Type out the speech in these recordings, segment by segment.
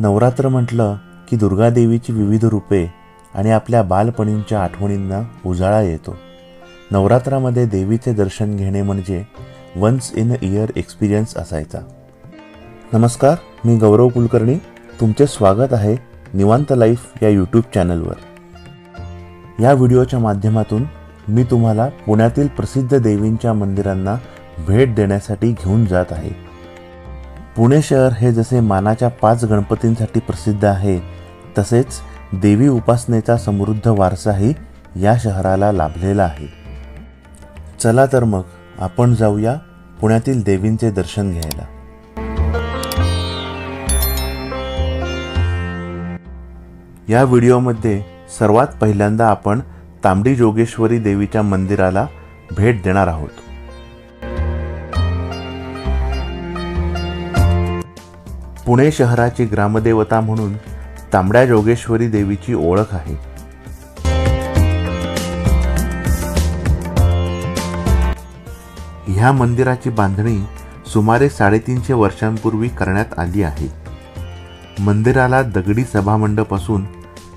नवरात्र म्हटलं की दुर्गादेवीची विविध रूपे आणि आपल्या बालपणींच्या आठवणींना उजाळा येतो. नवरात्रामध्ये देवीचे दर्शन घेणे म्हणजे once in a year experience असायचा. नमस्कार मी गौरव कुलकर्णी. तुमचे स्वागत आहे निवांत लाईफ या यूट्यूब चॅनलवर या व्हिडिओच्या माध्यमातून मी तुम्हाला पुण्यातील प्रसिद्ध देवींच्या मंदिरांना भेट देण्यासाठी घेऊन जात आहे. पुणे शहर हे जसे मानाच्या पाच गणपतींसाठी प्रसिद्ध आहे तसेच देवी उपासनेचा समृद्ध वारसाही या शहराला लाभलेला आहे. चला तर मग आपण जाऊया पुण्यातील देवींचे दर्शन घ्यायला. या व्हिडिओमध्ये सर्वात पहिल्यांदा आपण तांबडी जोगेश्वरी देवीच्या मंदिराला भेट देणार आहोत. पुणे शहराची ग्रामदेवता म्हणून तांबड्या जोगेश्वरी देवीची ओळख आहे. ह्या मंदिराची बांधणी सुमारे साडेतीनशे वर्षांपूर्वी करण्यात आली आहे. मंदिराला दगडी सभामंडप असून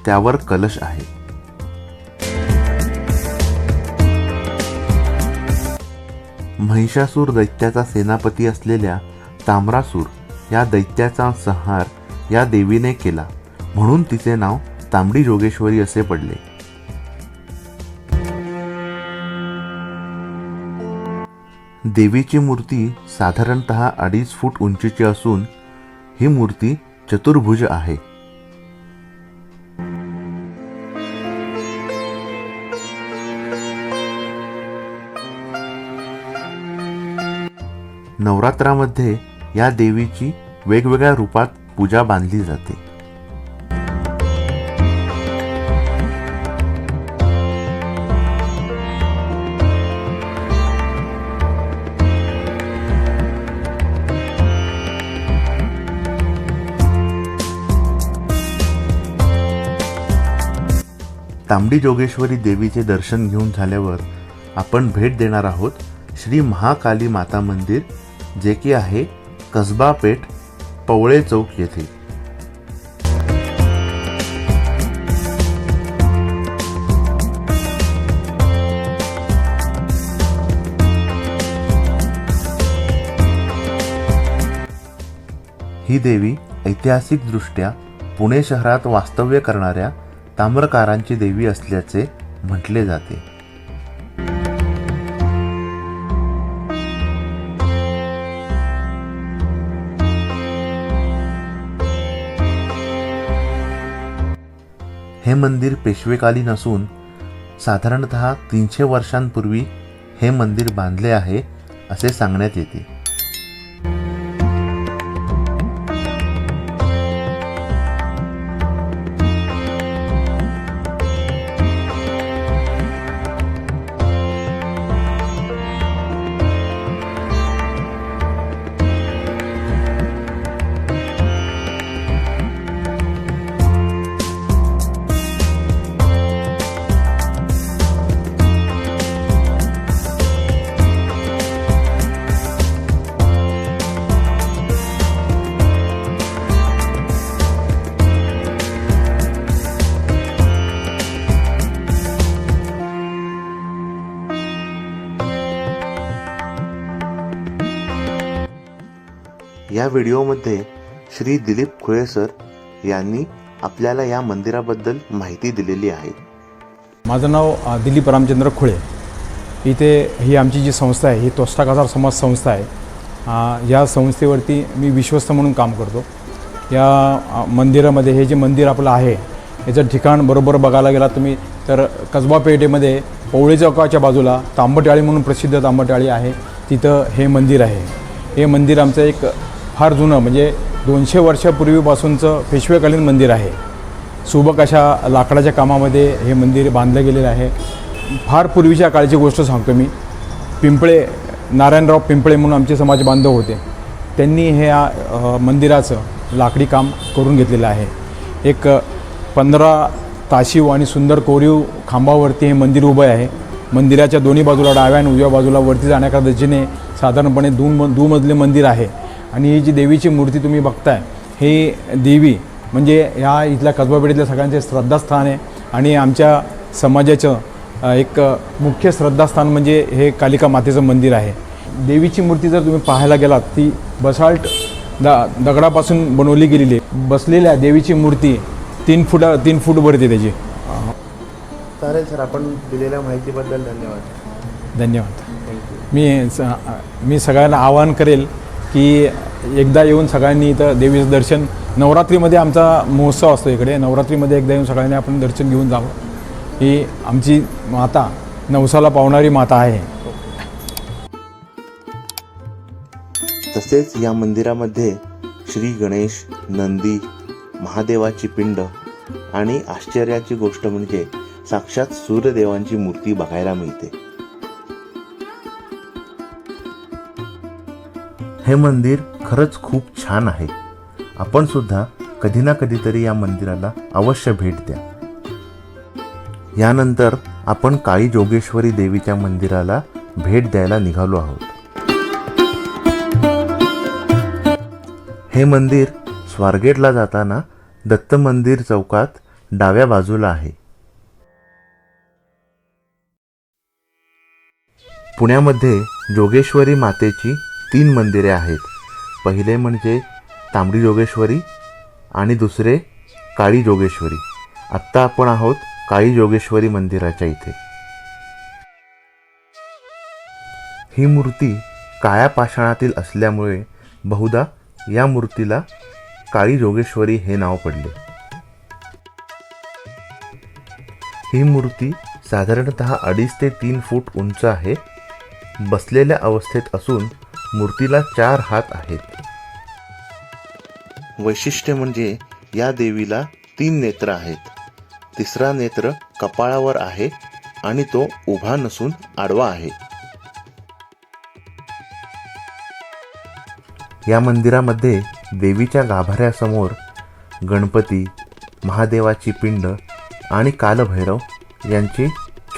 त्यावर कलश आहे. महिषासूर दैत्याचा सेनापती असलेल्या ताम्रासूर या दैत्याचा संहार या देवीने केला. म्हणून तिचे नाव तांबडी जोगेश्वरी असे पडले. देवीची मूर्ती साधारणतः अडीच फूट उंचीची असून ही मूर्ती चतुर्भुज आहे. नवरात्रामध्ये या देवीची वेगवेगळ्या रूपात पूजा बांधली जाते. तांबडी जोगेश्वरी देवीचे दर्शन घेऊन झाल्यावर आपण भेट देणार आहोत श्री महाकाली माता मंदिर जे की आहे कसबा पेठ पवळे चौक येथे. ही देवी ऐतिहासिकदृष्ट्या पुणे शहरात वास्तव्य करणाऱ्या ताम्रकारांची देवी असल्याचे म्हटले जाते. हे मंदिर पेशवेकालीन असून साधारणतः तीनशे वर्षांपूर्वी हे मंदिर बांधले आहे असे सांगण्यात येते. या व्हिडिओमध्ये श्री दिलीप खुळे सर यांनी आपल्याला या मंदिराबद्दल माहिती दिलेली आहे. माझं नाव दिलीप रामचंद्र खुळे. इथे ही आमची जी संस्था आहे ही तोष्टाकाजार समाज संस्था आहे. या संस्थेवरती मी विश्वस्त म्हणून काम करतो. या मंदिरामध्ये हे जे मंदिर आपलं आहे याचं ठिकाण बरोबर बघायला गेला तुम्ही तर कसबा पेठेमध्ये पवळे चौकाच्या बाजूला तांबटाळी म्हणून प्रसिद्ध तांबटाळी आहे. तिथं हे मंदिर आहे. हे मंदिर आमचं एक फार जुनं म्हणजे दोनशे वर्षापूर्वीपासूनचं पेशवेकालीन मंदिर आहे. सुबक अशा लाकडाच्या कामामध्ये हे मंदिर बांधलं गेलेलं आहे. फार पूर्वीच्या काळची गोष्ट सांगतो मी. पिंपळे नारायणराव पिंपळे म्हणून आमचे समाज बांधव होते. त्यांनी हे या मंदिराचं लाकडी काम करून घेतलेलं आहे. एक पंधरा ताशीव आणि सुंदर कोरीव खांबावरती हे मंदिर उभं आहे. मंदिराच्या दोन्ही बाजूला डाव्या आणि उजव्या बाजूला वरती जाण्याच्या दर्जेने साधारणपणे दोन दुमजले मंदिर आहे. आणि ही जी देवीची मूर्ती तुम्ही बघताय ही देवी म्हणजे या इथल्या कसबापेठेतल्या सगळ्यांचे श्रद्धास्थान आहे. आणि आमच्या समाजाचं एक मुख्य श्रद्धास्थान म्हणजे हे कालिका मातेचं मंदिर आहे. देवीची मूर्ती जर तुम्ही पाहायला गेलात ती बसाल्ट द दगडापासून बनवली गेलेली आहे. बसलेल्या देवीची मूर्ती तीन फुटा तीन फूट भरते त्याची. चालेल सर आपण दिलेल्या माहितीबद्दल धन्यवाद. धन्यवाद. मी मी सगळ्यांना आवाहन करेल की एकदा येऊन सगळ्यांनी इथं देवीचं दर्शन नवरात्रीमध्ये आमचा महोत्सव असतो इकडे नवरात्रीमध्ये एकदा येऊन सगळ्यांनी आपण दर्शन घेऊन जावं. ही आमची माता नवसाला पावणारी माता आहे. तसेच या मंदिरामध्ये श्री गणेश नंदी महादेवाची पिंड आणि आश्चर्याची गोष्ट म्हणजे साक्षात सूर्यदेवांची मूर्ती बघायला मिळते. हे मंदिर खरंच खूप छान आहे. आपण सुद्धा कधी ना कधीतरी या मंदिराला अवश्य भेट द्या. यानंतर आपण काळी जोगेश्वरी देवीच्या मंदिराला भेट द्यायला निघालो आहोत. हे मंदिर स्वारगेटला जाताना दत्त मंदिर चौकात डाव्या बाजूला आहे. पुण्यामध्ये जोगेश्वरी मातेची तीन मंदिरे आहेत. पहिले म्हणजे तांबडी जोगेश्वरी आणि दुसरे काळी जोगेश्वरी. आत्ता आपण आहोत काळी जोगेश्वरी मंदिराच्या इथे. ही मूर्ती काळ्या पाषाणातील असल्यामुळे बहुधा या मूर्तीला काळी जोगेश्वरी हे नाव पडले. ही मूर्ती साधारणत अडीच ते तीन फूट उंच आहे. बसलेल्या अवस्थेत असून मूर्तीला चार हात आहेत. वैशिष्ट्य म्हणजे या देवीला तीन नेत्र आहेत. तिसरा नेत्र कपाळावर आहे आणि तो उभा नसून आडवा आहे. या मंदिरामध्ये देवीच्या गाभाऱ्यासमोर गणपती महादेवाची पिंड आणि कालभैरव यांची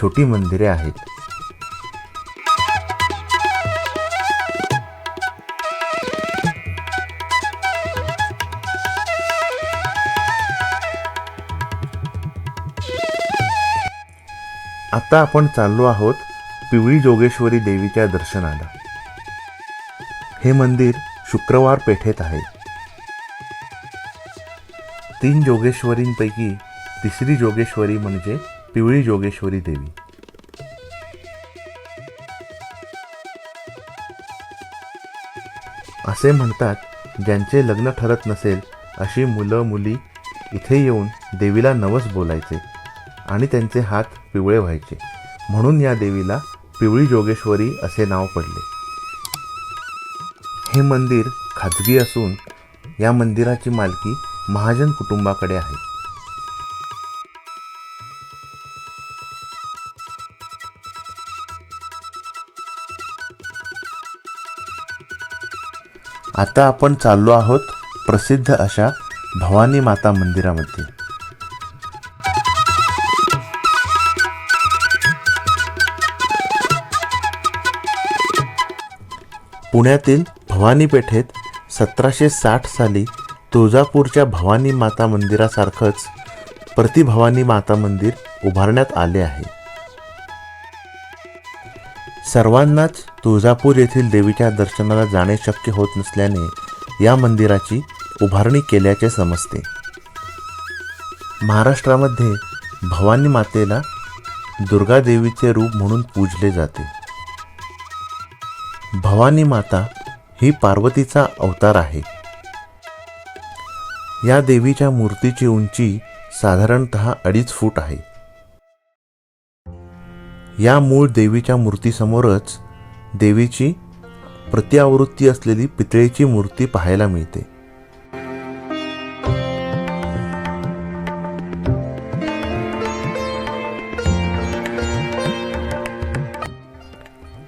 छोटी मंदिरे आहेत. आता आपण चाललो आहोत पिवळी जोगेश्वरी देवीच्या दर्शनाला. हे मंदिर शुक्रवार पेठेत आहे. तीन जोगेश्वरींपैकी तिसरी जोगेश्वरी म्हणजे पिवळी जोगेश्वरी देवी. असे म्हणतात ज्यांचे लग्न ठरत नसेल अशी मुलं मुली इथे येऊन देवीला नवस बोलायचे. आणि त्यांचे हात पिवळे व्हायचे. म्हणून या देवीला पिवळी जोगेश्वरी असे नाव पडले. हे मंदिर खाजगी असून या मंदिराची मालकी महाजन कुटुंबाकडे आहे. आता आपण चाललो आहोत प्रसिद्ध अशा भवानी माता मंदिरामध्ये. पुण्यातील भवानी पेठेत सतराशे साठ साली तुळजापूरच्या भवानी माता मंदिरासारखंच प्रतिभवानी माता मंदिर उभारण्यात आले आहे. सर्वांनाच तुळजापूर येथील देवीच्या दर्शनाला जाणे शक्य होत नसल्याने या मंदिराची उभारणी केल्याचे समजते. महाराष्ट्रामध्ये भवानी मातेला दुर्गादेवीचे रूप म्हणून पूजले जाते. भवानी माता ही पार्वतीचा अवतार आहे. या देवीच्या मूर्तीची उंची साधारणत अडीच फूट आहे. या मूळ देवीच्या मूर्तीसमोरच देवीची प्रतिआवृत्ती असलेली पितळेची मूर्ती पाहायला मिळते.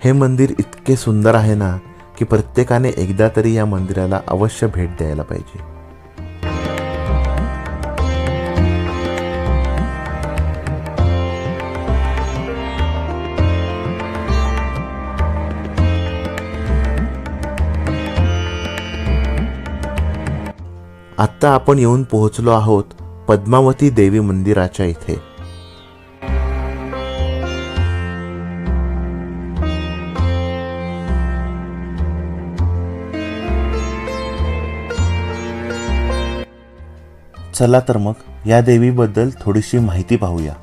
हे मंदिर इतके सुंदर आहे ना की प्रत्येकाने एकदा तरी या मंदिराला अवश्य भेट द्यायला पाहिजे. आत्ता आपण येऊन पोहोचलो आहोत पद्मावती देवी मंदिराच्या इथे. चला तर मग या देवीबद्दल थोडीशी माहिती पाहूया.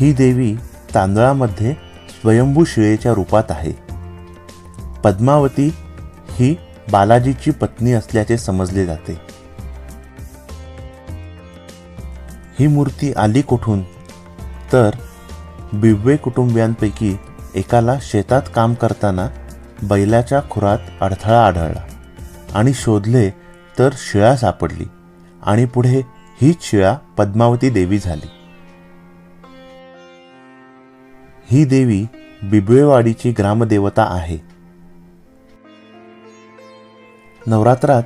ही देवी तांदळामध्ये स्वयंभू शिळेच्या रूपात आहे. पद्मावती ही बालाजीची पत्नी असल्याचे समजले जाते. ही मूर्ती आली कुठून? तर बिब्वे कुटुंबियांपैकी एकाला शेतात काम करताना बैलाच्या खुरात अडथळा आढळला आणि शोधले तर शिळा सापडली आणि पुढे हीच शिळा पद्मावती देवी झाली. ही देवी बिबवेवाडीची ग्रामदेवता आहे. नवरात्रात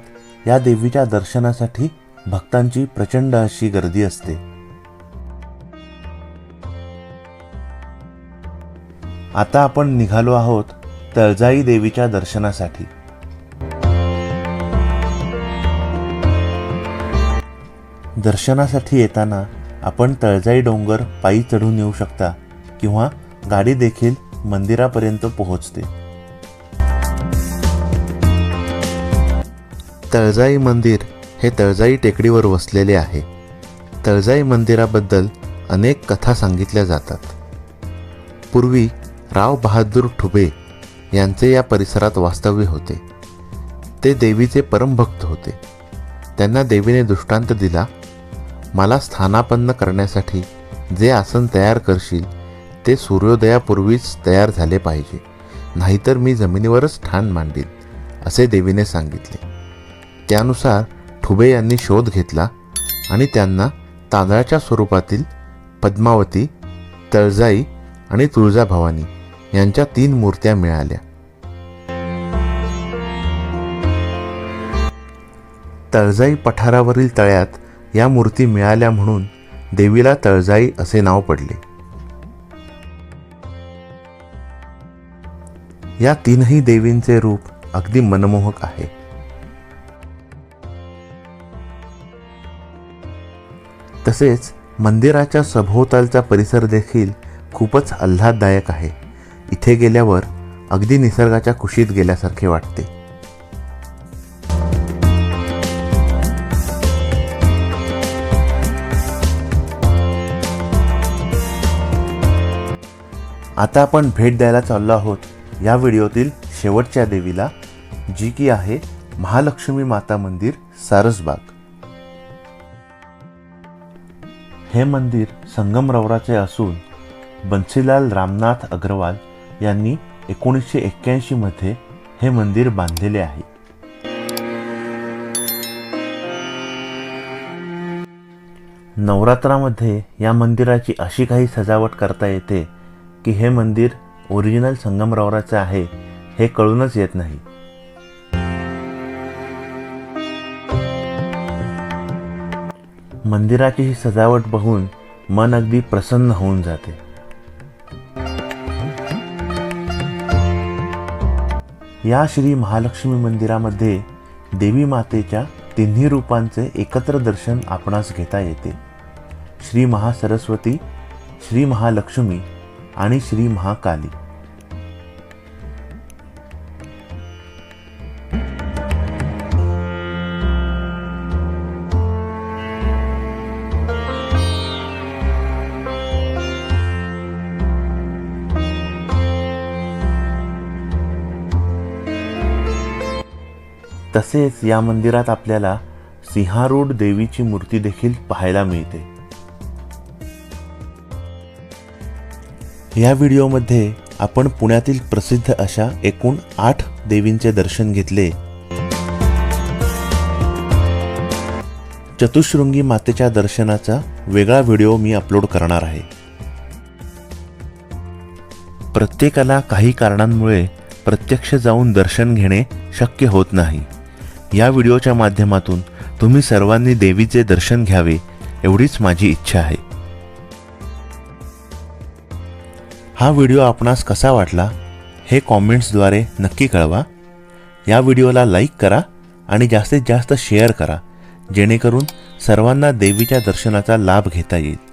या देवीच्या दर्शनासाठी भक्तांची प्रचंड अशी गर्दी असते. आता आपण निघालो आहोत तळजाई देवीच्या दर्शनासाठी. दर्शनासाठी येताना आपण तळजाई डोंगर पायी चढून येऊ शकता किंवा गाडी देखील मंदिरापर्यंत पोहोचते. तळजाई मंदिर हे तळजाई टेकडीवर वसलेले आहे. तळजाई मंदिराबद्दल अनेक कथा सांगितल्या जातात. पूर्वी राव बहादूर ठुबे यांचे या परिसरात वास्तव्य होते. ते देवीचे परमभक्त होते. त्यांना देवीने दृष्टांत दिला मला स्थानापन्न करण्यासाठी जे आसन तयार करशील ते सूर्योदयापूर्वीच तयार झाले पाहिजे. नाहीतर मी जमिनीवरच ठाण मांडीन असे देवीने सांगितले. त्यानुसार ठुबे यांनी शोध घेतला आणि त्यांना तांदळाच्या स्वरूपातील पद्मावती तळजाई आणि तुळजाभवानी यांच्या तीन मूर्त्या मिळाल्या. तळजाई पठारावरील तळ्यात या मूर्ती मिळाल्या म्हणून देवीला तळजाई असे नाव पडले. या तीनही देवींचे रूप अगदी मनमोहक आहे. तसेच मंदिराच्या सभोवतालचा परिसर देखील खूपच आल्हाददायक आहे. इथे गेल्यावर अगदी निसर्गाच्या कुशीत गेल्यासारखे वाटते. आता आपण भेट द्यायला चाललो आहोत या व्हिडिओतील शेवटच्या देवीला जी की आहे महालक्ष्मी माता मंदिर सारसबाग. हे मंदिर संगमरवराचे असून बन्सीलाल रामनाथ अग्रवाल यांनी एकोणीसशे एक्क्याऐंशीमध्ये हे मंदिर बांधलेले आहे. नवरात्रामध्ये या मंदिराची अशी काही सजावट करता येते की हे मंदिर ओरिजिनल संगमरवराचं आहे हे कळूनच येत नाही. मंदिराची ही सजावट बघून मन अगदी प्रसन्न होऊन जाते. या श्री महालक्ष्मी मंदिरामध्ये देवी मातेच्या तिन्ही रूपांचे एकत्र दर्शन आपणास घेता येते. श्री महासरस्वती श्री महालक्ष्मी आणि श्री महाकाली. तसेच या मंदिरात आपल्याला सिंहारूढ देवीची मूर्ती देखील पाहायला मिळते. या व्हिडिओमध्ये आपण पुण्यातील प्रसिद्ध अशा एकूण आठ देवींचे दर्शन घेतले. चतुशृंगी मातेच्या दर्शनाचा वेगळा व्हिडिओ मी अपलोड करणार आहे. प्रत्येकाला काही कारणांमुळे प्रत्यक्ष जाऊन दर्शन घेणे शक्य होत नाही. या व्हिडिओच्या माध्यमातून तुम्ही सर्वांनी देवीचे दर्शन घ्यावे एवढीच माझी इच्छा आहे. हा व्हिडिओ आपणास कसा वाटला हे कॉमेंट्सद्वारे नक्की कळवा. या व्हिडिओला लाईक करा आणि जास्तीत जास्त शेअर करा जेणेकरून सर्वांना देवीच्या दर्शनाचा लाभ घेता येईल.